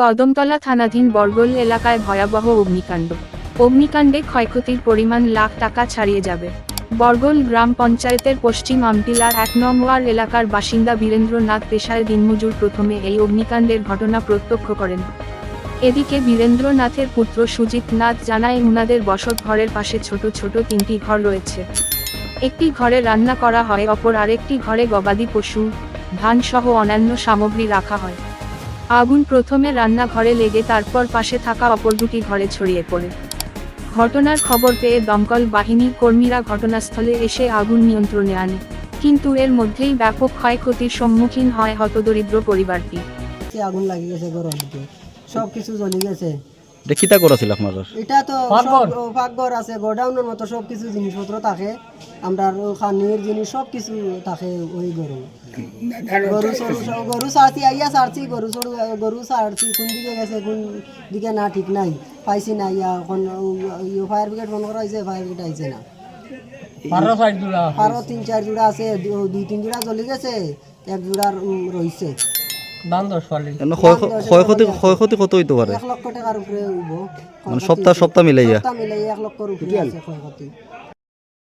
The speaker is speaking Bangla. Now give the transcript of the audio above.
কদমতলা থানাধীন বরগোল এলাকায় ভয়াবহ অগ্নিকাণ্ড। অগ্নিকাণ্ডে ক্ষয়ক্ষতির পরিমাণ লাখ টাকা ছাড়িয়ে যাবে। বরগোল গ্রাম পঞ্চায়েতের পশ্চিম আমটিলার এক নং ওয়ার্ড এলাকার বাসিন্দা বীরেন্দ্রনাথ পেশায় দিনমজুর প্রথমে এই অগ্নিকাণ্ডের ঘটনা প্রত্যক্ষ করেন। এদিকে বীরেন্দ্রনাথের পুত্র সুজিত নাথ জানায় উনাদের বসত ঘরের পাশে ছোট ছোট তিনটি ঘর রয়েছে। একটি ঘরে রান্না করা হয়, অপর আরেকটি ঘরে গবাদি পশু ধান সহ অন্যান্য সামগ্রী রাখা হয়। আগুন প্রথমে রান্নাঘরে লেগে তারপর পাশে থাকা অপর দুটি ঘরে ছড়িয়ে পড়ে। ঘটনার খবর পেয়ে দমকল বাহিনীর কর্মীরা ঘটনাস্থলে এসে আগুন নিয়ন্ত্রণে আনে। কিন্তু এর মধ্যেই ব্যাপক ক্ষয়ক্ষতির সম্মুখীন হয় হতদরিদ্র পরিবারটি। আগুন লাগিয়েছে সব কিছু জ্বলি গেছে। দেখিতা করেছিল আপনার? এটা তো পাকঘর? আছে গোডাউনের মতো সব কিছু জিনিসপত্র থাকে। আমরা খানির জিনিস সব কিছু থাকে ওই গরু। গরু সরু গরু সারছি আইয়া সারছি গরু সরু গরু সারছি কোন দিকে গেছে কোন দিকে না ঠিক নাই। পাইছি না ইয়া এখন ফায়ার ব্রিগেড ফোন করা হয়েছে ফায়ার ব্রিগেড আইছে না। আরও তিন চার জোড়া আছে দুই তিন জোড়া জ্বলি গেছে এক জোড়ার উম, রইছে। ক্ষয়ক্ষতি ক্ষয়ক্ষতি কত হইতে পারে মানে সপ্তাহ সপ্তাহ মিলাইয়া।